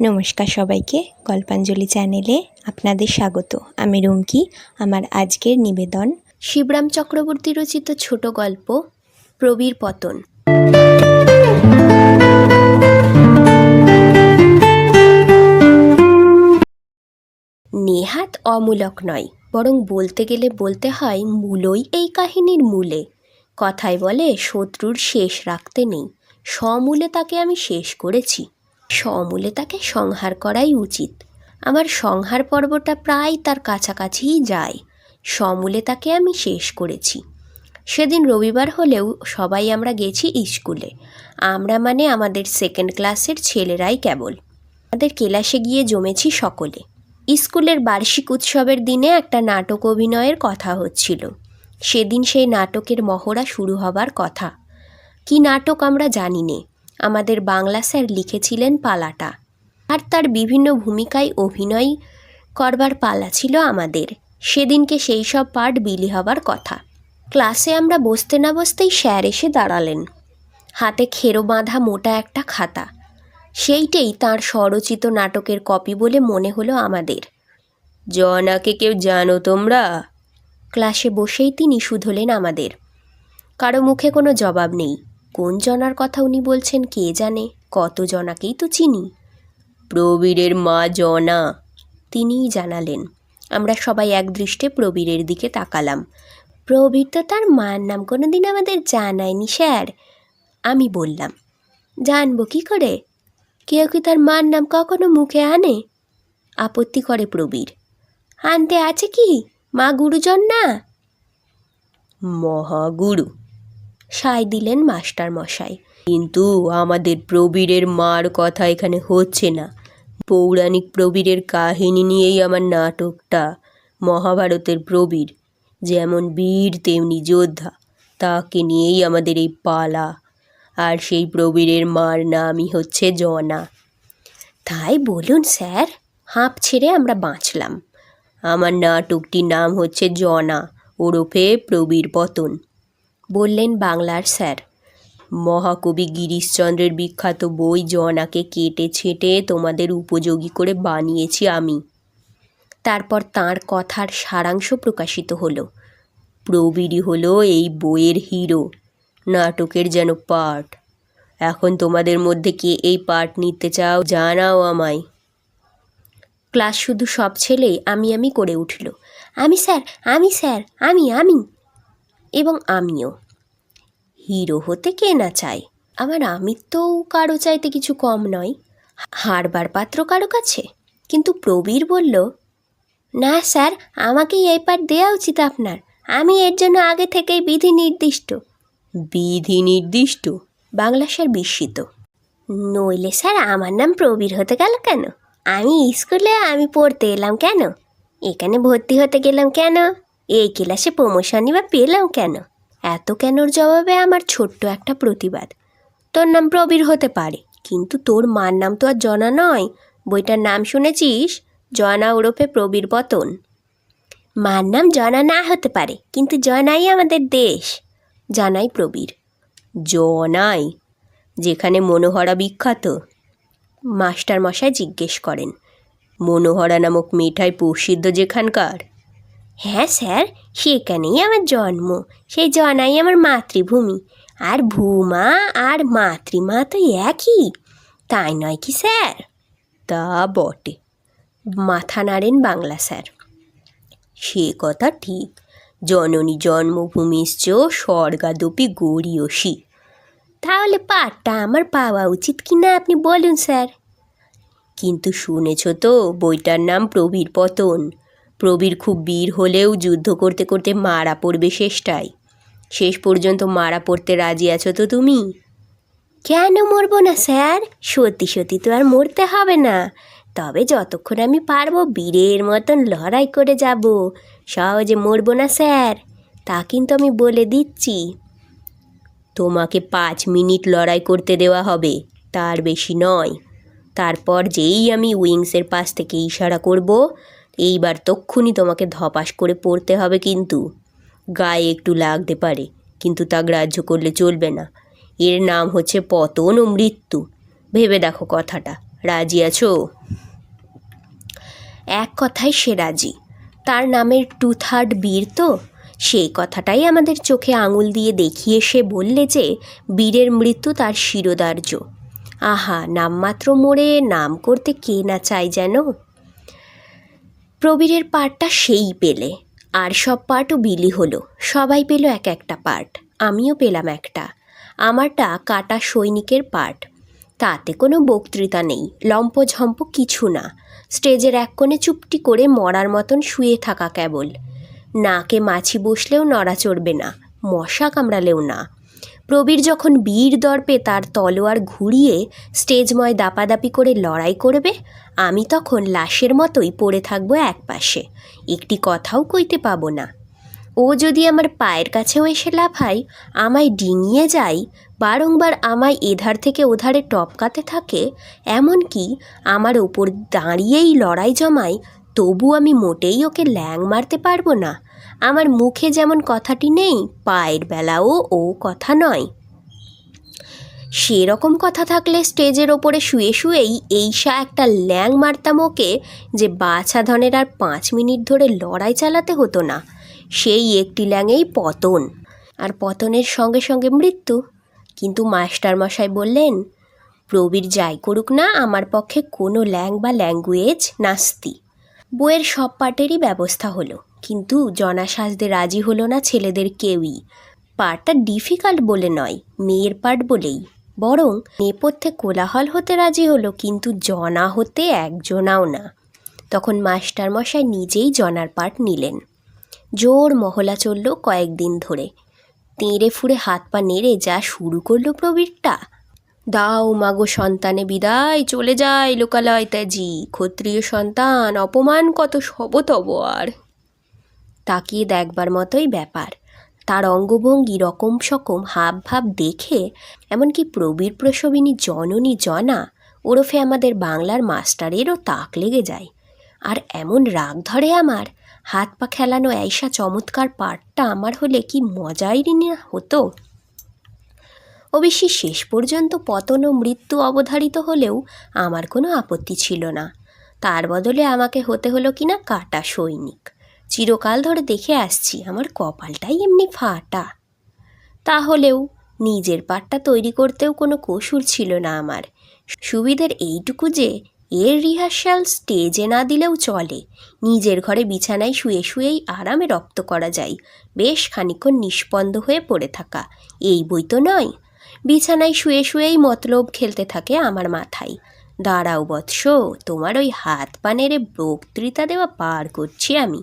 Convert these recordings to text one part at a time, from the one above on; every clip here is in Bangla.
নমস্কার সবাইকে, গল্পাঞ্জলি চ্যানেলে আপনাদের স্বাগত। আমি রুমকি, আমার আজকের নিবেদন। শিবরাম চক্রবর্তী রচিত ছোট গল্প, প্রবীর পতন। নেহাত অমূলক নয়, বরং বলতে গেলে বলতে হয় মূলই এই কাহিনীর মূলে। কথায় বলে শত্রুর শেষ রাখতে নেই, সমূলে তাকে আমি শেষ করেছি। সমূলে তাকে সংহার করাই উচিত। আমার সংহার পর্বটা প্রায় তার কাছাকাছিই যায়। সমূলে তাকে আমি শেষ করেছি। সেদিন রবিবার হলেও সবাই আমরা গেছি স্কুলে। আমরা মানে আমাদের সেকেন্ড ক্লাসের ছেলেরাই কেবল। আমাদের ক্লাসে গিয়ে জমেছি সকলে। স্কুলের বার্ষিক উৎসবের দিনে একটা নাটক অভিনয়ের কথা হচ্ছিল। সেদিন সেই নাটকের মহড়া শুরু হবার কথা। কি নাটক আমরা জানি নে। আমাদের বাংলা স্যার লিখেছিলেন পালাটা। আর তার বিভিন্ন ভূমিকায় অভিনয় করবার পালা ছিল আমাদের। সেদিনকে সেই সব পাঠ বিলি হবার কথা। ক্লাসে আমরা বসতে না বসতেই স্যার এসে দাঁড়ালেন। হাতে খেরো বাঁধা মোটা একটা খাতা। সেইটেই তার স্বরচিত নাটকের কপি বলে মনে হলো আমাদের। জনাকে কেউ জানো তোমরা? ক্লাসে বসেই তিনি শুধলেন আমাদের। কারও মুখে কোনো জবাব নেই। কোন জনার কথা উনি বলছেন কে জানে? কত জনাকেই তো চিনি। প্রবীরের মা জনা, তিনিই জানালেন। আমরা সবাই এক দৃষ্টে প্রবীরের দিকে তাকালাম। প্রবীর তো তার মার নাম কোনো দিন আমাদের জানায়নি, স্যার। আমি বললাম, জানব কি করে? কেউ কি তার মার নাম কখনো মুখে আনে? আপত্তি করে প্রবীর। আনতে আছে কি? মা গুরুজন না? মহাগুরু। সায় দিলেন মাস্টার মশাই। কিন্তু আমাদের প্রবীরের মার কথা এখানে হচ্ছে না। পৌরাণিক প্রবীরের কাহিনী নিয়েই আমার নাটকটা। মহাভারতের প্রবীর, যেমন বীর, তেমনি যোদ্ধা, তাকে নিয়েই আমাদের এই পালা। আর সেই প্রবীরের মার নামই হচ্ছে জনা। তাই বলুন স্যার, হাঁপ ছেড়ে আমরা বাঁচলাম। আমার নাটকটির নাম হচ্ছে জনা, ওরফে প্রবীর পতন। বললেন বাংলার স্যার। মহাকবি গিরিশচন্দ্রের বিখ্যাত বই জনাকে কেটে ছেটে তোমাদের উপযোগী করে বানিয়েছি আমি। তারপর তার কথার সারাংশ প্রকাশিত হলো। প্রবীরই হলো এই বইয়ের হিরো, নাটকের যেন পার্ট। এখন তোমাদের মধ্যে কে এই পার্ট নিতে চাও জানাও আমায়। ক্লাস শুধু সব ছেলেই আমি আমি করে উঠল। আমি স্যার আমি স্যার, আমি আমি। এবং আমিও। হিরো হতে কে না চায়? আমার আমিত্বও কারও চাইতে কিছু কম নয়। হারবার পাত্র কারও কাছে? কিন্তু প্রবীর বলল, না স্যার, আমাকেই এই পাঠ দেওয়া উচিত আপনার। আমি এর জন্য আগে থেকেই বিধি নির্দিষ্ট। বিধি নির্দিষ্ট? বাংলা স্যার বিস্মিত। নইলে স্যার, আমার নাম প্রবীর হতে গেল কেন? আমি স্কুলে আমি পড়তে এলাম কেন? এখানে ভর্তি হতে গেলাম কেন? এই ক্লাসে প্রমোশনই বা পেলাম কেন? এত কেনর জবাবে আমার ছোট্ট একটা প্রতিবাদ। তোর নাম প্রবীর হতে পারে, কিন্তু তোর মার নাম তো আর জনা নয়। বইটার নাম শুনেছিস? জনা ওরফে প্রবীর পতন মার নাম জনা না হতে পারে, কিন্তু জনাই আমাদের দেশ। জানাই প্রবীর। জনাই? যেখানে মনোহরা বিখ্যাত। মাস্টার মশাই জিজ্ঞেস করেন, মনোহরা নামক মিঠাই প্রসিদ্ধ যেখানকার? হ্যাঁ স্যার সেখানেই আমার জন্ম। সেই জনাই আমার মাতৃভূমি। আর ভূমা আর মাতৃমা তো একই। তাই নয় কি স্যার? তা বটে। মাথা নাড়েন বাংলা স্যার। সে কথা ঠিক। জননী জন্মভূমিশ্চ স্বর্গাদপি গড়িয়সী। তাহলে পাঠটা আমার পাওয়া উচিত কি না আপনি বলুন স্যার। কিন্তু শুনেছ তো বইটার নাম প্রবীর পতন। প্রবীর খুব বীর হলেও যুদ্ধ করতে করতে মারা পড়বে শেষটায়। শেষ পর্যন্ত মারা পড়তে রাজি আছো তো তুমি? কেন মরবো না স্যার? সত্যি সত্যি তো আর মরতে হবে না। তবে যতক্ষণ আমি পারব বীরের মতন লড়াই করে যাব। সহজে মরবো না স্যার। তা কিন্তু আমি বলে দিচ্ছি। তোমাকে পাঁচ মিনিট লড়াই করতে দেওয়া হবে তার বেশি নয়। তারপর যেই আমি উইংসের পাশ থেকে ইশারা করব এইবার তক্ষুনি তোমাকে ধপাস করে পড়তে হবে কিন্তু। গায়ে একটু লাগতে পারে, কিন্তু তা গ্রাহ্য করলে চলবে না। এর নাম হচ্ছে পতন ও মৃত্যু। ভেবে দেখো কথাটা। রাজি আছো? এক কথায় সে রাজি। তার নামের টু থার্ড বীর তো। সেই কথাটাই আমাদের চোখে আঙুল দিয়ে দেখিয়ে সে বললে যে, বীরের মৃত্যু তার শিরোধার্য। আহা, নামমাত্র মোড়ে নাম করতে কে না চায় যেন? প্রবীরের পার্টটা সেই পেলে। আর সব পার্টও বিলি হলো। সবাই পেল এক একটা পার্ট আমিও পেলাম একটা। আমারটা কাটা সৈনিকের পার্ট তাতে কোনো বক্তৃতা নেই। লম্পঝম্প কিছু না। স্টেজের এক কোণে চুপটি করে মরার মতন শুয়ে থাকা কেবল। নাকে মাছি বসলেও নড়া চড়বে না। মশা কামড়ালেও না। প্রবীর যখন বীর দর্পে তার তলোয়ার ঘুরিয়ে স্টেজময় দাপাদাপি করে লড়াই করবে, আমি তখন লাশের মতোই পড়ে থাকব এক পাশে একটি কথাও কইতে পাবো না। ও যদি আমার পায়ের কাছেও এসে লাফায়, আমায় ডিঙিয়ে যায়, বারংবার আমায় এধার থেকে ওধারে টপকাতে থাকে এমনকি আমার ওপর দাঁড়িয়েই লড়াই জমায়, তবু আমি মোটেই ওকে ল্যাং মারতে পারব না। আমার মুখে যেমন কথাটি নেই, পায়ের বেলাও ও কথা নয়। সেরকম কথা থাকলে স্টেজের ওপরে শুয়ে শুয়েই এইসা একটা ল্যাং মারতাম ওকে যে বাছা ধনের আর পাঁচ মিনিট ধরে লড়াই চালাতে হতো না। সেই একটি ল্যাংয়েই পতন। আর পতনের সঙ্গে সঙ্গে মৃত্যু। কিন্তু মাস্টারমশাই বললেন, প্রবীর যাই করুক না, আমার পক্ষে কোনো ল্যাং বা ল্যাঙ্গুয়েজ নাস্তি বইয়ের সব পার্টেরই ব্যবস্থা হলো। কিন্তু জনা সাজতে রাজি হলো না ছেলেদের কেউই। পার্টটা ডিফিকাল্ট বলে নয়, মেয়ের পার্ট বলেই। বরং নেপথ্যে কোলাহল হতে রাজি হলো, কিন্তু জনা হতে একজনাও না। তখন মাস্টারমশাই নিজেই জনার পার্ট নিলেন। জোর মহলা চলল কয়েকদিন ধরে। তেড়ে ফুড়ে হাত পা নেড়ে যা শুরু করল প্রবীরটা দাও মাগো সন্তানে বিদায়, চলে যায় লোকালয় ত্যাজি। ক্ষত্রিয় সন্তান, অপমান কত সবতব আর তাকিয়ে দেখবার মতোই ব্যাপার। তার অঙ্গভঙ্গি রকম সকম হাব ভাব দেখে, এমনকি প্রবীর প্রসবিনী জননী জনা, ওরফে আমাদের বাংলার মাস্টারেরও তাক লেগে যায়। আর এমন রাগ ধরে আমার, হাত পা খেলানো এইসা চমৎকার পাঠটা আমার হলে কি মজাই না হতো? অবশ্যই শেষ পর্যন্ত পতন ও মৃত্যু অবধারিত হলেও আমার কোনো আপত্তি ছিল না। তার বদলে আমাকে হতে হলো কিনা কাটা সৈনিক। চিরকাল ধরে দেখে আসছি আমার কপালটাই এমনি ফাটা। তাহলেও নিজের পাটটা তৈরি করতেও কোনো কসুর ছিল না আমার। সুবিধের এইটুকু যে এর রিহার্সাল স্টেজে না দিলেও চলে। নিজের ঘরে বিছানায় শুয়ে শুয়েই আরামে রপ্ত করা যায়। বেশ খানিক্ষণ নিষ্পন্দ হয়ে পড়ে থাকা। এই বই তো নয়। বিছানায় শুয়ে শুয়েই মতলব খেলতে থাকে আমার মাথায়। দাঁড়াও বৎস, তোমার ওই হাত পানেরে বক্তৃতা দেওয়া পার করছি আমি।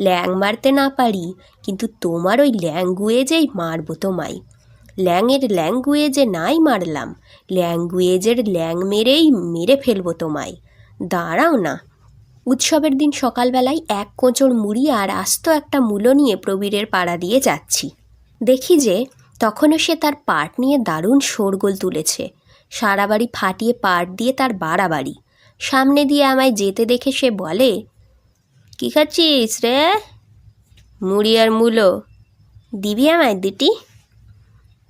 ল্যাং মারতে না পারি, কিন্তু তোমার ওই ল্যাঙ্গুয়েজেই মারবো তোমায়। ল্যাংয়ের ল্যাঙ্গুয়েজে নাই মারলাম, ল্যাঙ্গুয়েজের ল্যাং মেরেই মেরে ফেলব তোমায়। দাঁড়াও না। উৎসবের দিন সকালবেলায় এক কোঁচড় মুড়ি আর আস্ত একটা মূলো নিয়ে প্রবীরের পাড়া দিয়ে যাচ্ছি। দেখি যে তখনও সে তার পাট নিয়ে দারুণ শোরগোল তুলেছে। সারা বাড়ি ফাটিয়ে পাট দিয়ে তার বাড়াবাড়ি। সামনে দিয়ে আমায় যেতে দেখে সে বলে, কী খাচ্ছিস রে? মুড়ি আর মূলো। দিবি আমায় দুটি?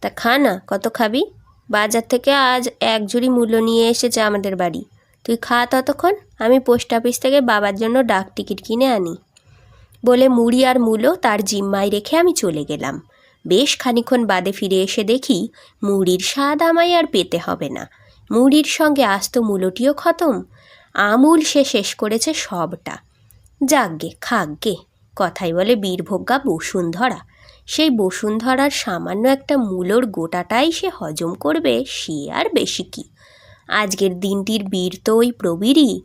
তা খা না, কত খাবি? বাজার থেকে আজ এক ঝুড়ি মূল্য নিয়ে এসেছে আমাদের বাড়ি। তুই খা ততক্ষণ, আমি পোস্ট অফিস থেকে বাবার জন্য ডাক টিকিট কিনে আনি। বলে মুড়ি আর মূলো তার জিম্মায় রেখে আমি চলে গেলাম। বেশ খানিক্ষণ বাদে ফিরে এসে দেখি মুড়ির স্বাদ আমায় আর পেতে হবে না। মুড়ির সঙ্গে আস্ত মূলোটিও খতম, আমূল সে শেষ করেছে সবটা। যাকগে খাকগে কথাই বলে বীরভোগ্যা বসুন্ধরা। সেই বসুন্ধরার সামান্য একটা মূলোর গোটাটাই সে হজম করবে, সে আর বেশি কি। আজকের দিনটির বীর তো ওই প্রবীরই।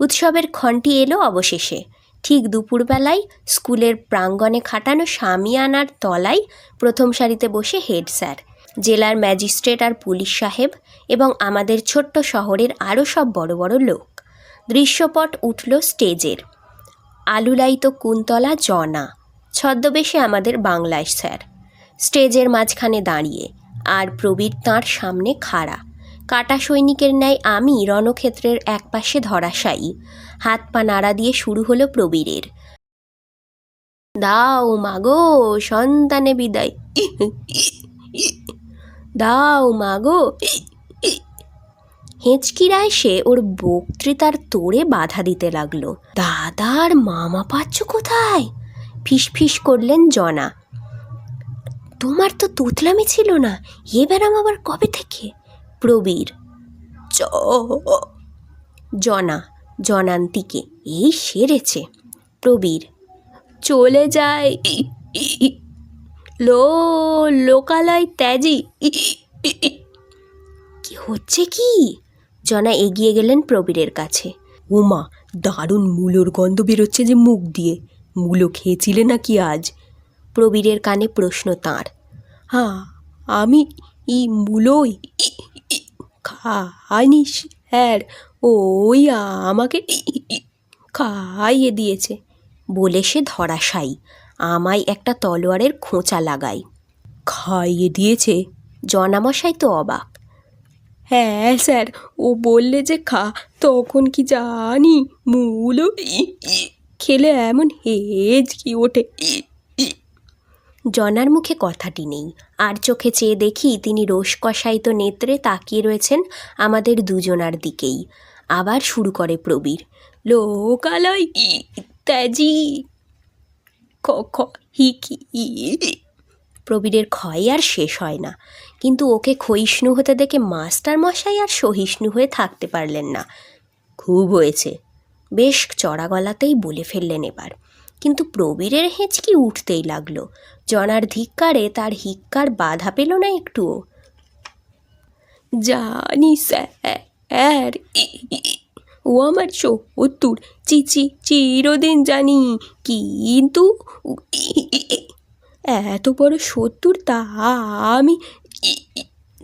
উৎসবের ক্ষণটি এলো অবশেষে। ঠিক দুপুরবেলায় স্কুলের প্রাঙ্গণে খাটানো সামিয়ানার তলায় প্রথম সারিতে বসে হেড স্যার, জেলার ম্যাজিস্ট্রেট আর পুলিশ সাহেব এবং আমাদের ছোট্ট শহরের আরও সব বড় বড় লোক। দৃশ্যপট উঠল স্টেজের। আলুলাইত কুন্তলা জনা, ছদ্মবেশে আমাদের বাংলায় স্যার। স্টেজের মাঝখানে দাঁড়িয়ে আর প্রবীর তাঁর সামনে খাড়া। কাটা সৈনিকের ন্যায় আমি রণক্ষেত্রের একপাশে ধরাশায়ী। হাত পা নাড়া দিয়ে শুরু হলো প্রবীরের। দাও মাগো, সন্তানে বিদায়। দাও মাগো। হেঁচকিরা এসে ওর বক্তৃতার তোড়ে বাধা দিতে লাগল। দাদার মামা পাচ্ছ কোথায়? ফিস ফিস করলেন জনা। তোমার তো তুতলামি ছিল না এ ব্যারাম আবার কবে থেকে? প্রবীর। চ। জনা, জনান্তিকে এই সেরেছে। প্রবীর, চলে যায় লো, লোকালয় ত্যাজি কি হচ্ছে কি? জনা এগিয়ে গেলেন প্রবীরের কাছে। ওমা দারুণ মূলোর গন্ধ বেরোচ্ছে যে মুখ দিয়ে। মূলো খেয়েছিলে নাকি আজ? প্রবীরের কানে প্রশ্ন তাঁর। হ্যাঁ আমি ই মূলোই খাইনি স্যার। ওই আমাকে খাইয়ে দিয়েছে। বলে সে ধরাশাই আমায় একটা তলোয়ারের খোঁচা লাগাই খাইয়ে দিয়েছে? জনামশাই তো অবাক। হ্যাঁ স্যার, ও বললে যে খা, তখন কি জানি মূল খেলে এমন হেজ কি ওঠে। জনার মুখে কথাটি নেই। আর চোখে চেয়ে দেখি তিনি রোষ কষায়িত নেত্রে তাকিয়ে রয়েছেন আমাদের দুজনার দিকেই। আবার শুরু করে প্রবীর, লোকালয় ত্যাজি খ, হি প্রবীরের ক্ষয় আর শেষ হয় না। কিন্তু ওকে ক্ষয়িষ্ণু হতে দেখে মাস্টার মশাই আর সহিষ্ণু হয়ে থাকতে পারলেন না। খুব হয়েছে। বেশ চড়া গলাতেই বলে ফেললেন এবার। কিন্তু প্রবীরের হেঁচকি উঠতেই লাগল। জনার ধিক্কারে তার হিক্কার বাধা পেল না একটুও। জানি স্যার ও আমার চতুর চিচি চিরদিন জানি কিন্তু এত বড় সত্তর তা আমি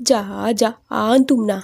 যা যা, আনতুম না।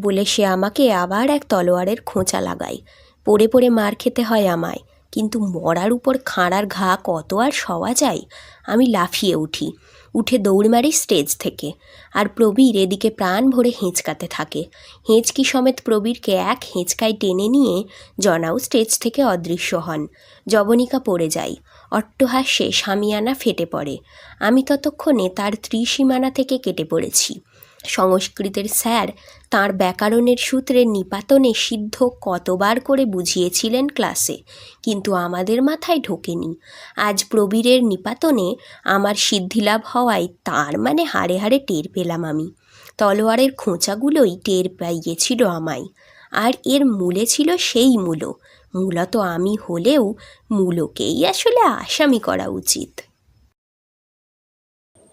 বলে সে আমাকে আবার এক তলোয়ারের খোঁচা লাগায়। পড়ে পড়ে মার খেতে হয় আমায়। কিন্তু মরার উপর খাঁড়ার ঘা কত আর সওয়া যায়? আমি লাফিয়ে উঠি, উঠে দৌড় মারি স্টেজ থেকে। আর প্রবীর এদিকে প্রাণ ভরে হেঁচকাতে থাকে। হেঁচকি সমেত প্রবীরকে এক হেঁচকায় টেনে নিয়ে জনাও স্টেজ থেকে অদৃশ্য হন। জবনিকা পড়ে যায়। অট্টহাস্যে সামিয়ানা ফেটে পড়ে। আমি ততক্ষণে তার ত্রিসীমানা থেকে কেটে পড়েছি। সংস্কৃতের স্যার তাঁর ব্যাকরণের সূত্রে নিপাতনে সিদ্ধ কতবার করে বুঝিয়েছিলেন ক্লাসে, কিন্তু আমাদের মাথায় ঢোকেনি। আজ প্রবীরের নিপাতনে আমার সিদ্ধিলাভ হওয়ায় তার মানে হাড়ে হাড়ে টের পেলাম আমি। তলোয়ারের খোঁচাগুলোই টের পাইয়েছিল আমায়। আর এর মূলে ছিল সেই মূলো। মূলত আমি হলেও মূলকেই আসলে আসামি করা উচিত।